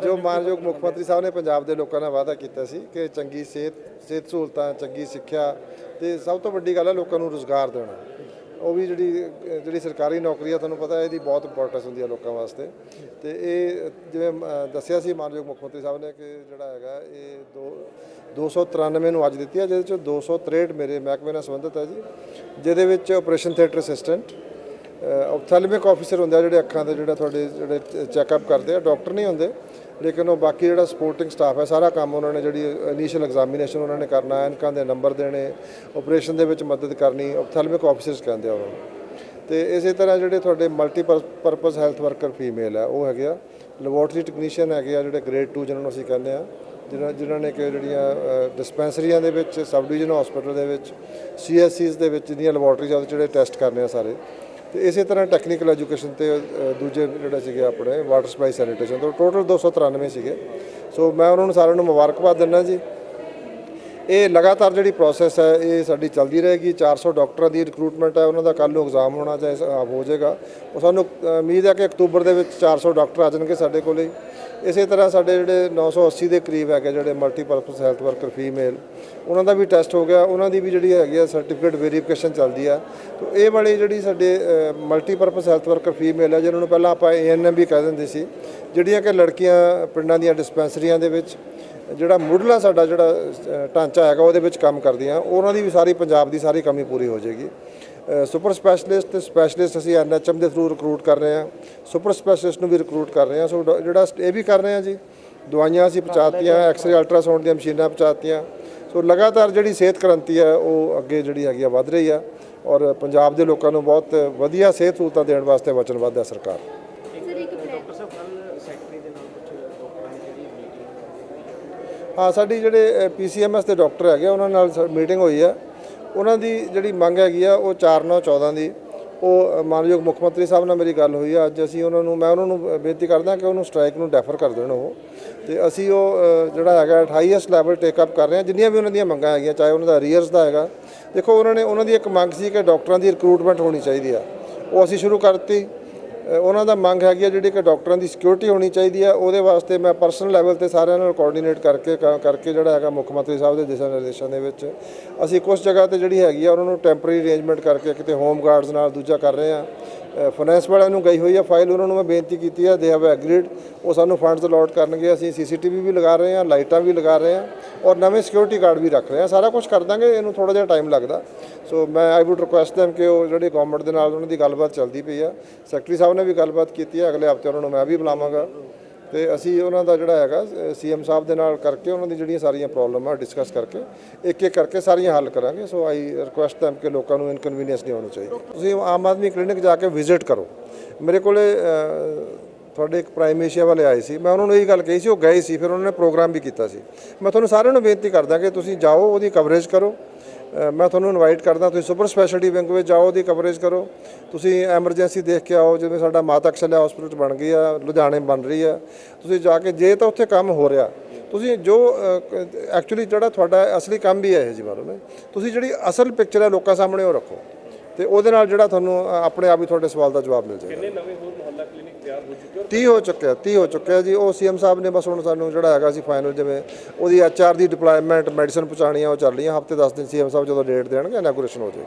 ਜੋ ਮਾਨਯੋਗ ਮੁੱਖ ਮੰਤਰੀ ਸਾਹਿਬ ਨੇ ਪੰਜਾਬ ਦੇ ਲੋਕਾਂ ਨਾਲ ਵਾਅਦਾ ਕੀਤਾ ਸੀ ਕਿ ਚੰਗੀ ਸਿਹਤ ਸਿਹਤ ਸਹੂਲਤਾਂ, ਚੰਗੀ ਸਿੱਖਿਆ ਤੇ ਸਭ ਤੋਂ ਵੱਡੀ ਗੱਲ ਹੈ ਲੋਕਾਂ ਨੂੰ ਰੋਜ਼ਗਾਰ ਦੇਣਾ। ਉਹ ਵੀ ਜਿਹੜੀ ਜਿਹੜੀ ਸਰਕਾਰੀ ਨੌਕਰੀ ਆ, ਤੁਹਾਨੂੰ ਪਤਾ ਇਹਦੀ ਬਹੁਤ ਇੰਪੋਰਟੈਂਸ ਹੁੰਦੀ ਆ ਲੋਕਾਂ ਵਾਸਤੇ। ਤੇ ਇਹ ਜਿਵੇਂ ਦੱਸਿਆ ਸੀ ਮਾਨਯੋਗ ਮੁੱਖ ਮੰਤਰੀ ਸਾਹਿਬ ਨੇ ਕਿ ਜਿਹੜਾ ਹੈਗਾ ਇਹ ਦੋ 293 ਨੂੰ ਅੱਜ ਦਿੱਤੀ ਆ, ਜਿਹਦੇ ਚੋਂ 263 ਮੇਰੇ ਮਹਿਕਮੇ ਨਾਲ ਸੰਬੰਧਿਤ ਹੈ ਜੀ, ਜਿਹਦੇ ਵਿੱਚ operation theatre assistant ophthalmic officer ਹੁੰਦਾ ਜਿਹੜੇ ਅੱਖਾਂ ਦੇ ਜਿਹੜਾ ਤੁਹਾਡੇ, ਜਿਹੜੇ ਚੈੱਕਅਪ ਕਰਦੇ ਆ ਡਾਕਟਰ ਨਹੀਂ ਹੁੰਦੇ। ਲੇਕਿਨ ਉਹ ਬਾਕੀ ਜਿਹੜਾ ਸਪੋਰਟਿੰਗ ਸਟਾਫ ਹੈ, ਸਾਰਾ ਕੰਮ ਉਹਨਾਂ ਨੇ ਜਿਹੜੀ ਇਨੀਸ਼ੀਅਲ ਐਗਜ਼ਾਮੀਨੇਸ਼ਨ ਉਹਨਾਂ ਨੇ ਕਰਨਾ ਐਨਕਾਂ ਦੇ ਨੰਬਰ ਦੇਣੇ ਆਪਰੇਸ਼ਨ ਦੇ ਵਿੱਚ ਮਦਦ ਕਰਨੀ ਆਪਥੈਲਮਿਕ ਆਫੀਸਰਸ ਕਹਿੰਦੇ ਆ ਉਹਨਾਂ ਨੂੰ। ਤੇ ਇਸੇ ਤਰ੍ਹਾਂ ਜਿਹੜੇ ਤੁਹਾਡੇ multi purpose health worker female ਆ ਉਹ ਹੈਗੇ ਆ ਲੈਬੋਰਟਰੀ ਟੈਕਨੀਸ਼ੀਅਨ ਹੈਗੇ ਆ, ਜਿਹੜੇ ਗ੍ਰੇਡ 2 ਜਿਹਨਾਂ ਨੂੰ ਅਸੀਂ ਕਹਿੰਦੇ ਆ ਜਿਨ੍ਹਾਂ ਜਿਨ੍ਹਾਂ ਨੇ ਕਿ ਜਿਹੜੀਆਂ ਡਿਸਪੈਂਸਰੀਆਂ ਦੇ ਵਿੱਚ ਸਬ ਡਿਵੀਜ਼ਨ ਹਸਪੀਟਲ ਦੇ ਵਿੱਚ ਸੀਐਸਸੀਜ਼ ਦੇ ਵਿੱਚ ਜਿਹੜੀਆਂ ਲੈਬੋਰਟਰੀਜ਼ ਆ ਜਿਹੜੇ ਟੈਸਟ ਕਰਨੇ ਆ ਸਾਰੇ ਤੇ ਇਸੇ ਤਰ੍ਹਾਂ ਟੈਕਨੀਕਲ ਐਜੂਕੇਸ਼ਨ ਤੇ ਦੂਜੇ ਜਿਹੜੇ ਸੀਗੇ ਆਪਣੇ ਵਾਟਰ ਸਪਲਾਈ ਸੈਨੀਟੇਸ਼ਨ ਤੋਂ ਟੋਟਲ 293 ਸੀਗੇ। ਸੋ ਮੈਂ ਉਹਨਾਂ ਨੂੰ ਸਾਰਿਆਂ ਨੂੰ ਮੁਬਾਰਕਬਾਦ ਦਿੰਦਾ ਜੀ। ਇਹ ਲਗਾਤਾਰ ਜਿਹੜੀ ਪ੍ਰੋਸੈਸ ਹੈ, ਇਹ ਸਾਡੀ ਚੱਲਦੀ ਰਹੇਗੀ। 400 ਡਾਕਟਰਾਂ ਦੀ ਰਿਕਰੂਟਮੈਂਟ ਹੈ, ਉਹਨਾਂ ਦਾ ਕੱਲ ਨੂੰ ਐਗਜ਼ਾਮ ਹੋਣਾ ਚਾਹੇ ਹੋ ਜਾਏਗਾ। ਉਹ ਸਾਨੂੰ ਉਮੀਦ ਹੈ ਕਿ ਅਕਤੂਬਰ ਦੇ ਵਿੱਚ 400 ਡਾਕਟਰ ਆ ਜਾਣਗੇ ਸਾਡੇ ਕੋਲੇ ਇਸੇ ਤਰ੍ਹਾਂ ਸਾਡੇ ਜਿਹੜੇ 980 ਦੇ ਕਰੀਬ ਹੈਗੇ, ਜਿਹੜੇ ਮਲਟੀਪਰਪਸ ਹੈਲਥ ਵਰਕਰ ਫੀਮੇਲ ਉਹਨਾਂ ਦਾ ਵੀ ਟੈਸਟ ਹੋ ਗਿਆ। ਉਹਨਾਂ ਦੀ ਵੀ ਜਿਹੜੀ ਹੈਗੀ ਆ ਸਰਟੀਫਿਕੇਟ ਵੈਰੀਫਿਕੇਸ਼ਨ ਚੱਲਦੀ ਆ। ਤਾਂ ਇਹ ਵਾਲੀ ਜਿਹੜੀ ਸਾਡੇ ਮਲਟੀਪਰਪਸ ਹੈਲਥ ਵਰਕਰ ਫੀਮੇਲ ਹੈ ਜਿਹਨਾਂ ਨੂੰ ਪਹਿਲਾਂ ਆਪਾਂ ਏਐਨਐਮ ਵੀ ਕਹਿ ਦਿੰਦੇ ਸੀ, ਜਿਹੜੀਆਂ ਕਿ ਲੜਕੀਆਂ ਪਿੰਡਾਂ ਦੀਆਂ ਡਿਸਪੈਂਸਰੀਆਂ ਦੇ ਵਿੱਚ ਜਿਹੜਾ ਮੁੱਢਲਾ ਸਾਡਾ ਜਿਹੜਾ ਢਾਂਚਾ ਹੈਗਾ ਉਹਦੇ ਵਿੱਚ ਕੰਮ ਕਰਦੀਆਂ। ਉਹਨਾਂ ਦੀ ਵੀ ਸਾਰੀ, ਪੰਜਾਬ ਦੀ ਸਾਰੀ ਕਮੀ ਪੂਰੀ ਹੋ ਜਾਏਗੀ। ਸੁਪਰ ਸਪੈਸ਼ਲਿਸਟ ਤੇ ਸਪੈਸ਼ਲਿਸਟ ਅਸੀਂ ਐਨਐਚਐਮ ਦੇ ਥਰੂ ਰਿਕਰੂਟ ਕਰ ਰਹੇ ਹਾਂ। ਸੁਪਰ ਸਪੈਸ਼ਲਿਸਟ ਨੂੰ ਵੀ ਰਿਕਰੂਟ ਕਰ ਰਹੇ ਹਾਂ। ਸੋ ਡ- ਜਿਹੜਾ ਇਹ ਵੀ ਕਰ ਰਹੇ ਹਾਂ ਜੀ। ਦਵਾਈਆਂ ਅਸੀਂ ਪਹੁੰਚਾਤੀਆਂ ਐਕਸਰੇ ਅਲਟਰਾਸਾਊਂਡ ਦੀਆਂ ਮਸ਼ੀਨਾਂ ਪਹੁੰਚਾਤੀਆਂ। ਸੋ ਲਗਾਤਾਰ ਜਿਹੜੀ ਸਿਹਤ ਕ੍ਰਾਂਤੀ ਹੈ, ਉਹ ਅੱਗੇ ਜਿਹੜੀ ਹੈਗੀ ਆ ਵੱਧ ਰਹੀ ਆ। ਔਰ ਪੰਜਾਬ ਦੇ ਲੋਕਾਂ ਨੂੰ ਬਹੁਤ ਵਧੀਆ ਸਿਹਤ ਸਹੂਲਤਾਂ ਦੇਣ ਵਾਸਤੇ ਵਚਨਬੱਧ ਹੈ ਸਰਕਾਰ ਸਰ ਇੱਕ ਡਾਕਟਰ ਸਾਹਿਬ ਕੱਲ ਸੈਕਟਰੀ ਦੇ ਨਾਲ ਕੁਝ ਡਾਕਟਰਾਂ ਦੀ ਜਿਹੜੀ ਮੀਟਿੰਗ ਹਾਂ ਸਾਡੀ ਜਿਹੜੇ ਪੀਸੀਐਮਐਸ ਦੇ ਡਾਕਟਰ ਹੈਗੇ ਆ, ਉਹਨਾਂ ਨਾਲ ਮੀਟਿੰਗ ਹੋਈ ਆ। ਉਹਨਾਂ ਦੀ ਜਿਹੜੀ ਮੰਗ ਹੈਗੀ ਆ ਉਹ 4914 ਦੀ। ਉਹ ਮਾਨਯੋਗ ਮੁੱਖ ਮੰਤਰੀ ਸਾਹਿਬ ਨਾਲ ਮੇਰੀ ਗੱਲ ਹੋਈ ਆ। ਅੱਜ ਅਸੀਂ ਉਹਨਾਂ ਨੂੰ ਮੈਂ ਉਹਨਾਂ ਨੂੰ ਬੇਨਤੀ ਕਰਦਾ ਕਿ ਉਹਨੂੰ ਸਟ੍ਰਾਈਕ ਨੂੰ ਡੈਫਰ ਕਰ ਦੇਣ ਉਹ। ਤੇ ਅਸੀਂ ਉਹ ਜਿਹੜਾ ਹੈਗਾ 28 ਲੈਵਲ ਟੇਕ ਅਪ ਕਰ ਰਹੇ ਹਾਂ ਜਿੰਨੀਆਂ ਵੀ ਉਹਨਾਂ ਦੀਆਂ ਮੰਗਾਂ ਹੈਗੀਆਂ ਚਾਹੇ ਉਹਨਾਂ ਦਾ ਰੀਅਰਸ ਦਾ ਹੈਗਾ। ਦੇਖੋ ਉਹਨਾਂ ਨੇ ਉਹਨਾਂ ਦੀ ਇੱਕ ਮੰਗ ਸੀ ਕਿ ਡਾਕਟਰਾਂ ਦੀ ਰਿਕਰੂਟਮੈਂਟ ਹੋਣੀ ਚਾਹੀਦੀ ਆ। ਉਹ ਅਸੀਂ ਸ਼ੁਰੂ ਕਰਤੀ। ਅ, ਉਹਨਾਂ ਦਾ ਮੰਗ ਹੈਗੀ ਆ ਜਿਹੜੀ ਕਿ ਡਾਕਟਰਾਂ ਦੀ ਸਿਕਿਉਰਿਟੀ ਹੋਣੀ ਚਾਹੀਦੀ ਆ, ਉਹਦੇ ਵਾਸਤੇ ਮੈਂ ਪਰਸਨਲ ਲੈਵਲ ਤੇ ਸਾਰਿਆਂ ਨਾਲ ਕੋਆਰਡੀਨੇਟ ਕਰਕੇ ਕ- ਕਰਕੇ ਜਿਹੜਾ ਹੈਗਾ ਮੁੱਖ ਮੰਤਰੀ ਸਾਹਿਬ ਦੇ ਦਿਸ਼ਾ ਨਿਰਦੇਸ਼ਾਂ ਦੇ ਵਿੱਚ, ਅਸੀਂ ਕੁਝ ਜਗ੍ਹਾ ਤੇ ਜਿਹੜੀ ਹੈਗੀ ਆ, ਉਹਨਾਂ ਨੂੰ ਟੈਂਪਰੇਰੀ ਅਰੇਂਜਮੈਂਟ ਕਰਕੇ ਕਿਤੇ ਹੋਮ ਗਾਰਡਸ ਨਾਲ ਦੂਜਾ ਕਰ ਰਹੇ ਆ। ਫਾਈਨੈਂਸ ਵਾਲਿਆਂ ਨੂੰ ਗਈ ਹੋਈ ਆ ਫਾਈਲ ਉਹਨਾਂ ਨੂੰ ਮੈਂ ਬੇਨਤੀ ਕੀਤੀ ਆ ਦੇ ਹੈਵ ਐਗਰੀਡ ਉਹ ਸਾਨੂੰ ਫੰਡਸ ਅਲਾਟ ਕਰਨਗੇ, ਅਸੀਂ ਸੀਸੀਟੀਵੀ ਵੀ ਲਗਾ ਰਹੇ ਆ, ਲਾਈਟਾਂ ਵੀ ਲਗਾ ਰਹੇ ਆ। ਔਰ ਨਵੇਂ ਸਿਕਿਉਰਿਟੀ ਗਾਰਡ ਵੀ ਰੱਖ ਰਹੇ। ਆ ਸਾਰਾ ਕੁਝ ਕਰ ਦਾਂਗੇ, ਇਹਨੂੰ ਥੋੜਾ ਜਿਹਾ ਟਾਈਮ ਲੱਗਦਾ। ਸੋ ਮੈਂ ਆਈ ਵੁੱਡ ਰਿਕੁਐਸਟ them ਕਿ ਉਹ ਜਿਹੜੀ ਗਵਰਨਮੈਂਟ ਦੇ ਨਾਲ ਉਹਨਾਂ ਦੀ ਗੱਲਬਾਤ ਚੱਲਦੀ ਪਈ ਆ। ਸੈਕਟਰੀ ਸਾਹਿਬ ਨੇ ਵੀ ਗੱਲਬਾਤ ਕੀਤੀ ਹੈ ਅਗਲੇ ਹਫ਼ਤੇ ਉਹਨਾਂ ਨੂੰ ਮੈਂ ਵੀ ਬੁਲਾਵਾਂਗਾ। ਤੇ ਅਸੀਂ ਉਹਨਾਂ ਦਾ ਜਿਹੜਾ ਹੈਗਾ ਸੀਐਮ ਸਾਹਿਬ ਦੇ ਨਾਲ ਕਰਕੇ ਉਹਨਾਂ ਦੀ ਜਿਹੜੀਆਂ ਸਾਰੀਆਂ ਪ੍ਰੋਬਲਮ ਆ ਡਿਸਕਸ ਕਰਕੇ ਇੱਕ ਇੱਕ ਕਰਕੇ ਸਾਰੀਆਂ ਹੱਲ ਕਰਾਂਗੇ। ਸੋ ਆਈ ਰਿਕੁਐਸਟ them ਕਿ ਲੋਕਾਂ ਨੂੰ ਇਨਕਨਵੀਨੀਅੰਸ ਨਹੀਂ ਹੋਣੀ ਚਾਹੀਦੀ। ਤੁਸੀਂ ਆਮ ਆਦਮੀ ਕਲੀਨਿਕ ਜਾ ਕੇ ਵਿਜ਼ਿਟ ਕਰੋ। ਮੇਰੇ ਕੋਲੇ ਤੁਹਾਡੇ ਇੱਕ ਪ੍ਰਾਈਮ ਏਸ਼ੀਆ ਵਾਲੇ ਆਏ ਸੀ, ਮੈਂ ਉਹਨਾਂ ਨੂੰ ਇਹੀ ਗੱਲ ਕਹੀ ਸੀ, ਉਹ ਗਏ ਸੀ, ਫਿਰ ਉਹਨਾਂ ਨੇ ਪ੍ਰੋਗਰਾਮ ਵੀ ਕੀਤਾ ਸੀ। ਮੈਂ ਤੁਹਾਨੂੰ ਸਾਰਿਆਂ ਨੂੰ ਬੇਨਤੀ ਕਰਦਾ ਕਿ ਤੁਸੀਂ ਜਾਓ, ਉਹਦੀ ਕਵਰੇਜ ਕਰੋ। ਮੈਂ ਤੁਹਾਨੂੰ ਇਨਵਾਈਟ ਕਰਦਾ, ਤੁਸੀਂ ਸੁਪਰ ਸਪੈਸ਼ਲਿਟੀ ਵਿੰਗ ਵਿੱਚ ਜਾਓ, ਉਹਦੀ ਕਵਰੇਜ ਕਰੋ। ਤੁਸੀਂ ਐਮਰਜੈਂਸੀ ਦੇਖ ਕੇ ਆਓ, ਜਿਵੇਂ ਸਾਡਾ ਮਾਤਾ ਕਸ਼ਲਿਆ ਹਸਪੀਟਲ ਬਣ ਗਈ ਆ, ਲੁਧਿਆਣੇ ਬਣ ਰਹੀ ਆ। ਤੁਸੀਂ ਜਾ ਕੇ, ਜੇ ਤਾਂ ਉੱਥੇ ਕੰਮ ਹੋ ਰਿਹਾ, ਤੁਸੀਂ ਜੋ ਐਕਚੁਅਲੀ ਜਿਹੜਾ ਤੁਹਾਡਾ ਅਸਲੀ ਕੰਮ ਵੀ ਹੈ ਇਹ ਜੀ ਮਾਲੂਮ ਹੈ ਤੁਸੀਂ ਜਿਹੜੀ ਅਸਲ ਪਿਕਚਰ ਹੈ ਲੋਕਾਂ ਸਾਹਮਣੇ ਉਹ ਰੱਖੋ। ਤੇ ਉਹਦੇ ਨਾਲ ਜਿਹੜਾ ਤੁਹਾਨੂੰ ਆਪਣੇ ਆਪ ਹੀ ਤੁਹਾਡੇ ਸਵਾਲ ਦਾ ਜਵਾਬ ਮਿਲ ਜਾਏਗਾ। ਕਿੰਨੇ ਨਵੇਂ ਹੋਰ 30 ਹੋ ਚੁੱਕਿਆ 30 ਹੋ ਚੁੱਕਿਆ ਜੀ। ਉਹ ਸੀਐਮ ਸਾਹਿਬ ਨੇ ਬਸ ਹੁਣ ਸਾਨੂੰ ਜਿਹੜਾ ਹੈਗਾ ਸੀ ਫਾਈਨਲ ਜਿਵੇਂ ਉਹਦੀ ਐਚਆਰ ਦੀ ਡਿਪਲੋਇਮੈਂਟ ਮੈਡੀਸਨ ਪਹੁੰਚਾਉਣੀ ਉਹ ਚੱਲ ਰਹੀ ਹਫ਼ਤੇ 10 ਦਿਨ ਸੀਐਮ ਸਾਹਿਬ ਜਦੋਂ ਡੇਟ ਦੇਣਗੇ ਇਨੋਗ੍ਰੇਸ਼ਨ ਹੋ ਜਾਏਗੀ।